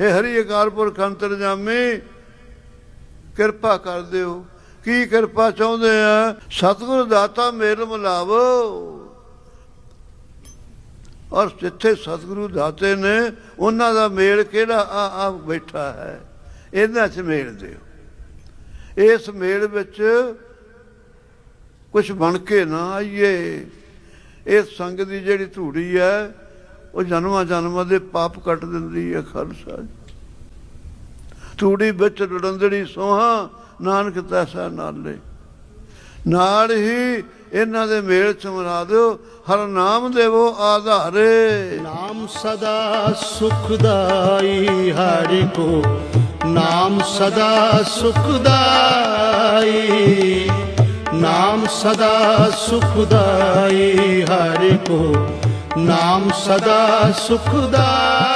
ਇਹ ਹਰੀ ਅਕਾਲ ਪੁਰਖ ਅੰਤਰਜਾਮੀ ਕਿਰਪਾ ਕਰ ਦਿਓ। ਕੀ ਕਿਰਪਾ ਚਾਹੁੰਦੇ ਆ? ਸਤਿਗੁਰ ਦਾਤਾ ਮੇਲ ਮਿਲਾਵੋ। ਔਰ ਜਿੱਥੇ ਸਤਿਗੁਰੂ ਦਾਤੇ ਨੇ, ਉਹਨਾਂ ਦਾ ਮੇਲ ਕਿਹੜਾ? ਆ ਆ ਬੈਠਾ ਹੈ। ਇਹਨਾਂ 'ਚ ਮੇਲ ਦਿਓ। ਇਸ ਮੇਲ ਵਿੱਚ ਕੁਝ ਬਣ ਕੇ ਨਾ ਆਈਏ। ਇਹ ਸੰਗ ਦੀ ਜਿਹੜੀ ਧੂੜੀ ਹੈ ਉਹ ਜਨਮਾਂ ਜਨਮਾਂ ਦੇ ਪਾਪ ਕੱਟ ਦਿੰਦੀ ਹੈ ਖਾਲਸਾ ਜੀ। ਧੂੜੀ ਵਿੱਚ ਰੜੰਦੜੀ ਸੋਹਾ, ਨਾਨਕ ਤੈਸਾ ਨਾਲੇ। ਨਾਲ ਹੀ ਇਹਨਾਂ ਦੇ ਮੇਲ ਚ ਮਰਾ ਦਿਓ, ਹਰ ਨਾਮ ਦੇਵੋ ਆਧਾਰੇ। ਨਾਮ ਸਦਾ ਸੁਖਦਾਈ ਹਰਿ ਕੋ। ਨਾਮ ਸਦਾ ਸੁਖਦਾਈ। ਨਾਮ ਸਦਾ ਸੁਖਦਾਈ ਹਰਿ ਕੋ। ਨਾਮ ਸਦਾ ਸੁਖਦਾਈ